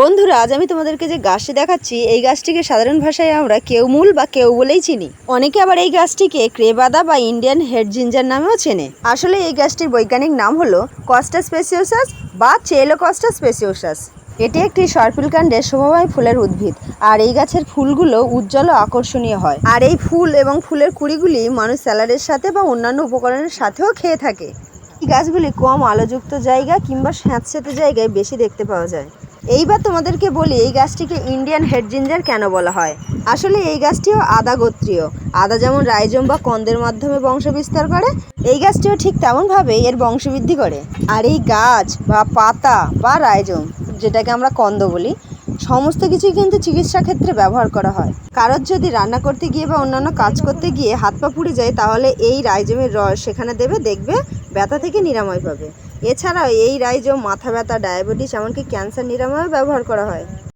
বন্ধুরা, আজ আমি তোমাদেরকে যে গাছটি দেখাচ্ছি, এই গাছটিকে সাধারণ ভাষায় আমরা কেউমূল বা কেউ বলেই চিনি। অনেকে আবার এই গাছটিকে ক্রেবাদা বা ইন্ডিয়ান হেড জিঞ্জার নামেও চেনে। আসলে এই গাছটির বৈজ্ঞানিক নাম হলো কস্টা স্পেসিওসাস বা চেলো কস্টা স্পেসিওসাস। এটি একটি সর্পিল কাণ্ডের শোভাময় ফুলের উদ্ভিদ, আর এই গাছের ফুলগুলো উজ্জ্বল ও আকর্ষণীয় হয়। আর এই ফুল এবং ফুলের কুড়িগুলি মানুষ স্যালাডের সাথে বা অন্যান্য উপকরণের সাথেও খেয়ে থাকে। এই গাছগুলি কম আলোযুক্ত জায়গা কিংবা স্যাঁতস্যাঁতে জায়গায় বেশি দেখতে পাওয়া যায়। এইবার তোমাদেরকে বলি, এই গাছটিকে ইন্ডিয়ান হেড জিঞ্জার কেন বলা হয়? আসলে এই গাছটিও আদা গোত্রীয়। আদা যেমন রাইজম বা কন্দের মাধ্যমে বংশ বিস্তার করে, এই গাছটিও ঠিক তেমনভাবে এর বংশবৃদ্ধি করে। আর এই গাছ বা পাতা বা রাইজম, যেটাকে আমরা কন্দ বলি, সমস্ত কিছুই কিন্তু চিকিৎসা ক্ষেত্রে ব্যবহার করা হয়। কারোর যদি রান্না করতে গিয়ে বা অন্যান্য কাজ করতে গিয়ে হাত পা পুড়ে যায়, তাহলে এই রাইজমের রস সেখানে দেবে, দেখবে, ব্যথা থেকে নিরাময় পাবে। এছাড়াও এই রাইজম মাথা ব্যথা ডায়াবেটিস এমনকি ক্যান্সার নিরাময়েও ব্যবহার করা হয়।